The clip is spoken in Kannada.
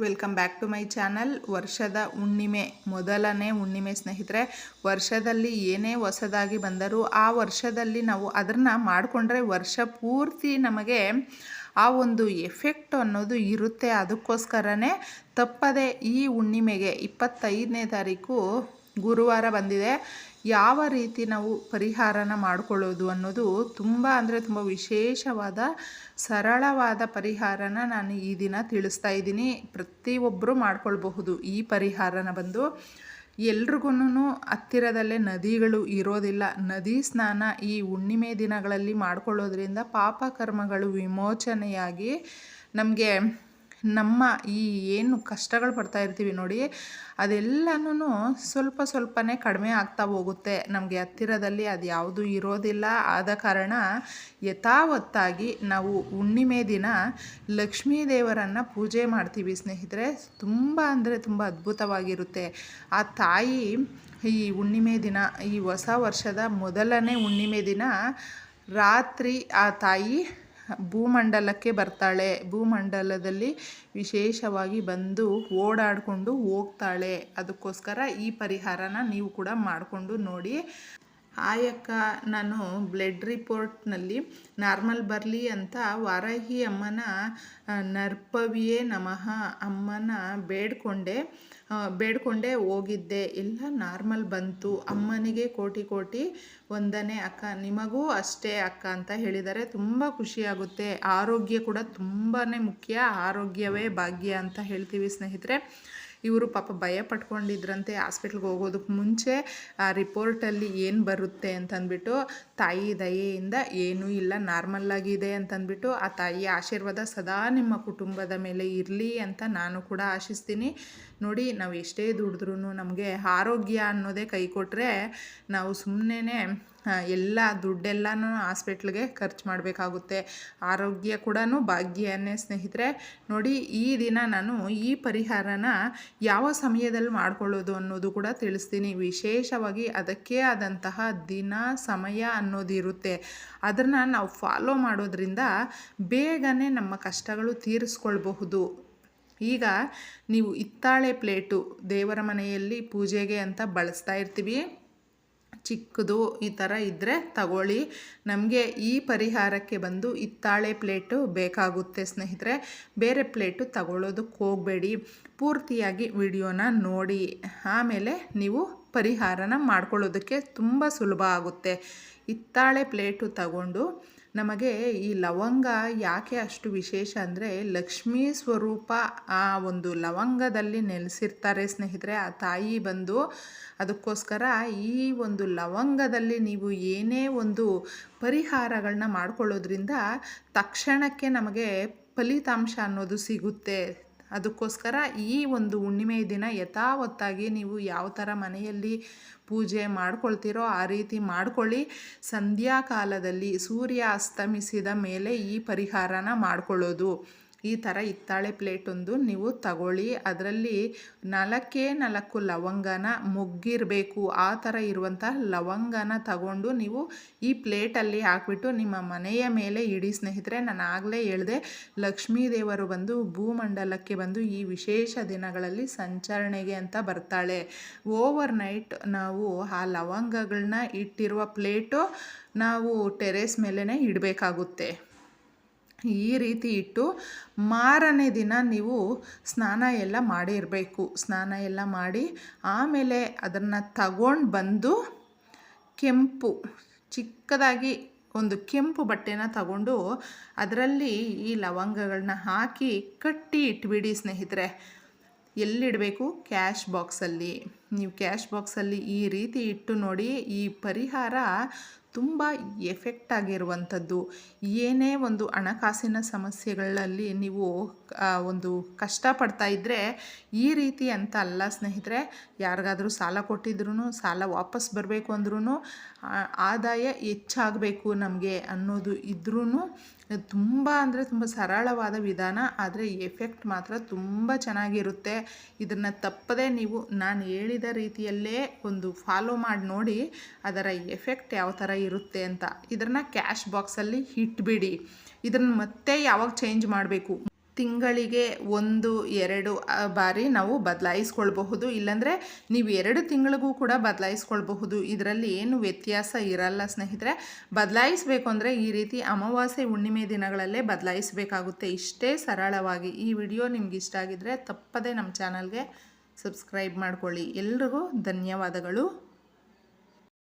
Welcome back to my channel. ವರ್ಷದ ಹುಣ್ಣಿಮೆ, ಮೊದಲನೇ ಹುಣ್ಣಿಮೆ ಸ್ನೇಹಿತರೆ, ವರ್ಷದಲ್ಲಿ ಏನೇ ಹೊಸದಾಗಿ ಬಂದರೂ ಆ ವರ್ಷದಲ್ಲಿ ನಾವು ಅದನ್ನು ಮಾಡಿಕೊಂಡ್ರೆ ವರ್ಷ ಪೂರ್ತಿ ನಮಗೆ ಆ ಒಂದು ಎಫೆಕ್ಟ್ ಅನ್ನೋದು ಇರುತ್ತೆ. ಅದಕ್ಕೋಸ್ಕರನೇ ತಪ್ಪದೆ ಈ ಹುಣ್ಣಿಮೆಗೆ ಇಪ್ಪತ್ತೈದನೇ ತಾರೀಕು ಗುರುವಾರ ಬಂದಿದೆ. ಯಾವ ರೀತಿ ನಾವು ಪರಿಹಾರನ ಮಾಡಿಕೊಳ್ಳೋದು ಅನ್ನೋದು ತುಂಬ ಅಂದರೆ ತುಂಬ ವಿಶೇಷವಾದ, ಸರಳವಾದ ಪರಿಹಾರನ ನಾನು ಈ ದಿನ ತಿಳಿಸ್ತಾ ಇದ್ದೀನಿ. ಪ್ರತಿಯೊಬ್ಬರು ಮಾಡ್ಕೊಳ್ಬಹುದು ಈ ಪರಿಹಾರನ ಬಂದು. ಎಲ್ರಿಗೂ ಹತ್ತಿರದಲ್ಲೇ ನದಿಗಳು ಇರೋದಿಲ್ಲ. ನದಿ ಸ್ನಾನ ಈ ಹುಣ್ಣಿಮೆ ದಿನಗಳಲ್ಲಿ ಮಾಡಿಕೊಳ್ಳೋದ್ರಿಂದ ಪಾಪಕರ್ಮಗಳು ವಿಮೋಚನೆಯಾಗಿ ನಮಗೆ ನಮ್ಮ ಈ ಏನು ಕಷ್ಟಗಳು ಪಡ್ತಾ ಇರ್ತೀವಿ ನೋಡಿ ಅದೆಲ್ಲನೂ ಸ್ವಲ್ಪ ಸ್ವಲ್ಪನೇ ಕಡಿಮೆ ಆಗ್ತಾ ಹೋಗುತ್ತೆ. ನಮಗೆ ಹತ್ತಿರದಲ್ಲಿ ಅದು ಯಾವುದು ಇರೋದಿಲ್ಲ. ಆದ ಕಾರಣ ಯಥಾವತ್ತಾಗಿ ನಾವು ಹುಣ್ಣಿಮೆ ದಿನ ಲಕ್ಷ್ಮೀ ದೇವರನ್ನು ಪೂಜೆ ಮಾಡ್ತೀವಿ ಸ್ನೇಹಿತರೆ. ತುಂಬ ಅಂದರೆ ತುಂಬ ಅದ್ಭುತವಾಗಿರುತ್ತೆ. ಆ ತಾಯಿ ಈ ಹುಣ್ಣಿಮೆ ದಿನ, ಈ ಹೊಸ ವರ್ಷದ ಮೊದಲನೇ ಹುಣ್ಣಿಮೆ ದಿನ ರಾತ್ರಿ ಆ ತಾಯಿ ಭೂಮಂಡಲಕ್ಕೆ ಬರ್ತಾಳೆ. ಭೂಮಂಡಲದಲ್ಲಿ ವಿಶೇಷವಾಗಿ ಬಂದು ಓಡಾಡಿಕೊಂಡು ಹೋಗ್ತಾಳೆ. ಅದಕ್ಕೋಸ್ಕರ ಈ ಪರಿಹಾರನ ನೀವು ಕೂಡ ಮಾಡಿಕೊಂಡು ನೋಡಿ. ಆಯಕ್ಕ ನಾನು ಬ್ಲಡ್ ರಿಪೋರ್ಟ್ನಲ್ಲಿ ನಾರ್ಮಲ್ ಬರಲಿ ಅಂತ ವಾರಾಹಿ ಅಮ್ಮನ ನರ್ಪವಿಯೇ ನಮಃ ಅಮ್ಮನ ಬೇಡ್ಕೊಂಡೆ ಬೇಡ್ಕೊಂಡೆ ಹೋಗಿದ್ದೆ. ಎಲ್ಲ ನಾರ್ಮಲ್ ಬಂತು. ಅಮ್ಮನಿಗೆ ಕೋಟಿ ಕೋಟಿ ಒಂದನೇ ಅಕ್ಕ. ನಿಮಗೂ ಅಷ್ಟೇ ಅಕ್ಕ ಅಂತ ಹೇಳಿದರೆ ತುಂಬ ಖುಷಿಯಾಗುತ್ತೆ. ಆರೋಗ್ಯ ಕೂಡ ತುಂಬಾ ಮುಖ್ಯ. ಆರೋಗ್ಯವೇ ಭಾಗ್ಯ ಅಂತ ಹೇಳ್ತೀವಿ ಸ್ನೇಹಿತರೆ. ಇವರು ಪಾಪ ಭಯ ಪಟ್ಕೊಂಡಿದ್ರಂತೆ ಹಾಸ್ಪಿಟ್ಲ್ಗೆ ಹೋಗೋದಕ್ಕೆ ಮುಂಚೆ, ಆ ರಿಪೋರ್ಟಲ್ಲಿ ಏನು ಬರುತ್ತೆ ಅಂತಂದ್ಬಿಟ್ಟು ತಾಯಿ ದಯೆಯಿಂದ ಏನೂ ಇಲ್ಲ ನಾರ್ಮಲ್ ಆಗಿದೆ ಅಂತಂದ್ಬಿಟ್ಟು ಆ ತಾಯಿಯ ಆಶೀರ್ವಾದ ಸದಾ ನಿಮ್ಮ ಕುಟುಂಬದ ಮೇಲೆ ಇರಲಿ ಅಂತ ನಾನು ಕೂಡ ಆಶಿಸ್ತೀನಿ. ನೋಡಿ, ನಾವು ಎಷ್ಟೇ ದುಡಿದ್ರೂ ನಮಗೆ ಆರೋಗ್ಯ ಅನ್ನೋದೇ ಕೈ ಕೊಟ್ಟರೆ ನಾವು ಸುಮ್ಮನೆ ಎಲ್ಲ ದುಡ್ಡೆಲ್ಲನೂ ಹಾಸ್ಪಿಟ್ಲಿಗೆ ಖರ್ಚು ಮಾಡಬೇಕಾಗುತ್ತೆ. ಆರೋಗ್ಯ ಕೂಡ ಭಾಗ್ಯನೇ ಸ್ನೇಹಿತರೆ. ನೋಡಿ, ಈ ದಿನ ನಾನು ಈ ಪರಿಹಾರನ ಯಾವ ಸಮಯದಲ್ಲಿ ಮಾಡ್ಕೊಳ್ಳೋದು ಅನ್ನೋದು ಕೂಡ ತಿಳಿಸ್ತೀನಿ. ವಿಶೇಷವಾಗಿ ಅದಕ್ಕೆ ಆದಂತಹ ದಿನ, ಸಮಯ ಅನ್ನೋದು ಇರುತ್ತೆ. ಅದನ್ನು ನಾವು ಫಾಲೋ ಮಾಡೋದ್ರಿಂದ ಬೇಗನೆ ನಮ್ಮ ಕಷ್ಟಗಳು ತೀರಿಸ್ಕೊಳ್ಬಹುದು. ಈಗ ನೀವು ಹಿತ್ತಾಳೆ ಪ್ಲೇಟು ದೇವರ ಮನೆಯಲ್ಲಿ ಪೂಜೆಗೆ ಅಂತ ಬಳಸ್ತಾ ಇರ್ತೀವಿ. ಚಿಕ್ಕದು ಈ ಥರ ಇದ್ದರೆ ತಗೊಳ್ಳಿ. ನಮಗೆ ಈ ಪರಿಹಾರಕ್ಕೆ ಬಂದು ಹಿತ್ತಾಳೆ ಪ್ಲೇಟು ಬೇಕಾಗುತ್ತೆ ಸ್ನೇಹಿತರೆ. ಬೇರೆ ಪ್ಲೇಟು ತಗೊಳ್ಳೋದಕ್ಕೆ ಹೋಗಬೇಡಿ. ಪೂರ್ತಿಯಾಗಿ ವಿಡಿಯೋನ ನೋಡಿ. ಆಮೇಲೆ ನೀವು ಪರಿಹಾರನ ಮಾಡ್ಕೊಳ್ಳೋದಕ್ಕೆ ತುಂಬ ಸುಲಭ ಆಗುತ್ತೆ. ಹಿತ್ತಾಳೆ ಪ್ಲೇಟು ತಗೊಂಡು ನಮಗೆ ಈ ಲವಂಗ ಯಾಕೆ ಅಷ್ಟು ವಿಶೇಷ ಅಂದರೆ ಲಕ್ಷ್ಮೀ ಸ್ವರೂಪ ಆ ಒಂದು ಲವಂಗದಲ್ಲಿ ನೆಲೆಸಿರ್ತಾರೆ ಸ್ನೇಹಿತರೆ. ಆ ತಾಯಿ ಬಂದು ಅದಕ್ಕೋಸ್ಕರ ಈ ಒಂದು ಲವಂಗದಲ್ಲಿ ನೀವು ಏನೇ ಒಂದು ಪರಿಹಾರಗಳನ್ನ ಮಾಡಿಕೊಳ್ಳೋದ್ರಿಂದ ತಕ್ಷಣಕ್ಕೆ ನಮಗೆ ಫಲಿತಾಂಶ ಅನ್ನೋದು ಸಿಗುತ್ತೆ. ಅದಕ್ಕೋಸ್ಕರ ಈ ಒಂದು ಹುಣ್ಣಿಮೆ ದಿನ ಯಥಾವತ್ತಾಗಿ ನೀವು ಯಾವ ಥರ ಮನೆಯಲ್ಲಿ ಪೂಜೆ ಮಾಡ್ಕೊಳ್ತೀರೋ ಆ ರೀತಿ ಮಾಡ್ಕೊಳ್ಳಿ. ಸಂಧ್ಯಾಕಾಲದಲ್ಲಿ ಸೂರ್ಯ ಅಸ್ತಮಿಸಿದ ಮೇಲೆ ಈ ಪರಿಹಾರನ ಮಾಡ್ಕೊಳ್ಳೋದು. ಈ ಥರ ಹಿತ್ತಾಳೆ ಪ್ಲೇಟೊಂದು ನೀವು ತಗೊಳ್ಳಿ. ಅದರಲ್ಲಿ ನಾಲ್ಕೇ ನಾಲ್ಕು ಲವಂಗನ ಮುಗ್ಗಿರಬೇಕು. ಆ ಥರ ಇರುವಂಥ ಲವಂಗನ ತಗೊಂಡು ನೀವು ಈ ಪ್ಲೇಟಲ್ಲಿ ಹಾಕ್ಬಿಟ್ಟು ನಿಮ್ಮ ಮನೆಯ ಮೇಲೆ ಇಡಿ ಸ್ನೇಹಿತರೆ. ನಾನು ಆಗಲೇ ಹೇಳಿದೆ ಲಕ್ಷ್ಮೀ ದೇವರು ಬಂದು ಭೂಮಂಡಲಕ್ಕೆ ಬಂದು ಈ ವಿಶೇಷ ದಿನಗಳಲ್ಲಿ ಸಂಚರಣೆಗೆ ಅಂತ ಬರ್ತಾಳೆ. ಓವರ್ ನೈಟ್ ನಾವು ಆ ಲವಂಗಗಳನ್ನ ಇಟ್ಟಿರುವ ಪ್ಲೇಟು ನಾವು ಟೆರೇಸ್ ಮೇಲೇ ಇಡಬೇಕಾಗುತ್ತೆ. ಈ ರೀತಿ ಇಟ್ಟು ಮಾರನೇ ದಿನ ನೀವು ಸ್ನಾನ ಎಲ್ಲ ಮಾಡಿರಬೇಕು. ಸ್ನಾನ ಎಲ್ಲ ಮಾಡಿ ಆಮೇಲೆ ಅದನ್ನು ತಗೊಂಡು ಬಂದು ಕೆಂಪು, ಚಿಕ್ಕದಾಗಿ ಒಂದು ಕೆಂಪು ಬಟ್ಟೆನ ತಗೊಂಡು ಅದರಲ್ಲಿ ಈ ಲವಂಗಗಳನ್ನ ಹಾಕಿ ಕಟ್ಟಿ ಇಟ್ಬಿಡಿ ಸ್ನೇಹಿತರೆ. ಎಲ್ಲಿಡಬೇಕು? ಕ್ಯಾಶ್ ಬಾಕ್ಸಲ್ಲಿ. ನೀವು ಕ್ಯಾಶ್ ಬಾಕ್ಸಲ್ಲಿ ಈ ರೀತಿ ಇಟ್ಟು ನೋಡಿ, ಈ ಪರಿಹಾರ ತುಂಬ ಎಫೆಕ್ಟ್ ಆಗಿರುವಂಥದ್ದು. ಏನೇ ಒಂದು ಹಣಕಾಸಿನ ಸಮಸ್ಯೆಗಳಲ್ಲಿ ನೀವು ಒಂದು ಕಷ್ಟಪಡ್ತಾ ಇದ್ದರೆ ಈ ರೀತಿ ಅಂತ ಅಲ್ಲ ಸ್ನೇಹಿತರೆ. ಯಾರಿಗಾದರೂ ಸಾಲ ಕೊಟ್ಟಿದ್ರು ಸಾಲ ವಾಪಸ್ ಬರಬೇಕು ಅಂದ್ರೂ ಆದಾಯ ಹೆಚ್ಚಾಗಬೇಕು ನಮಗೆ ಅನ್ನೋದು ಇದ್ರೂ ತುಂಬ ಅಂದರೆ ತುಂಬ ಸರಳವಾದ ವಿಧಾನ, ಆದರೆ ಎಫೆಕ್ಟ್ ಮಾತ್ರ ತುಂಬ ಚೆನ್ನಾಗಿರುತ್ತೆ. ಇದನ್ನು ತಪ್ಪದೇ ನೀವು, ನಾನು ಹೇಳಿದ ರೀತಿಯಲ್ಲೇ ಒಂದು ಫಾಲೋ ಮಾಡಿ ನೋಡಿ ಅದರ ಎಫೆಕ್ಟ್ ಯಾವ ಥರ ಇರುತ್ತೆ ಅಂತ. ಇದನ್ನು ಕ್ಯಾಶ್ ಬಾಕ್ಸಲ್ಲಿ ಇಟ್ಬಿಡಿ. ಇದನ್ನು ಮತ್ತೆ ಯಾವಾಗ ಚೇಂಜ್ ಮಾಡಬೇಕು? ತಿಂಗಳಿಗೆ ಒಂದು, ಎರಡು ಬಾರಿ ನಾವು ಬದಲಾಯಿಸ್ಕೊಳ್ಬಹುದು. ಇಲ್ಲಾಂದರೆ ನೀವು ಎರಡು ತಿಂಗಳಿಗೂ ಕೂಡ ಬದಲಾಯಿಸ್ಕೊಳ್ಬಹುದು. ಇದರಲ್ಲಿ ಏನು ವ್ಯತ್ಯಾಸ ಇರಲ್ಲ ಸ್ನೇಹಿತರೆ. ಬದಲಾಯಿಸಬೇಕು ಅಂದರೆ ಈ ರೀತಿ ಅಮಾವಾಸ್ಯೆ ಹುಣ್ಣಿಮೆ ದಿನಗಳಲ್ಲೇ ಬದಲಾಯಿಸಬೇಕಾಗುತ್ತೆ. ಇಷ್ಟೇ ಸರಳವಾಗಿ ಈ ವಿಡಿಯೋ ನಿಮ್ಗೆ ಇಷ್ಟ ಆಗಿದ್ರೆ ತಪ್ಪದೇ ನಮ್ಮ ಚಾನಲ್ಗೆ ಸಬ್ಸ್ಕ್ರೈಬ್ ಮಾಡ್ಕೊಳ್ಳಿ. ಎಲ್ರಿಗೂ ಧನ್ಯವಾದಗಳು.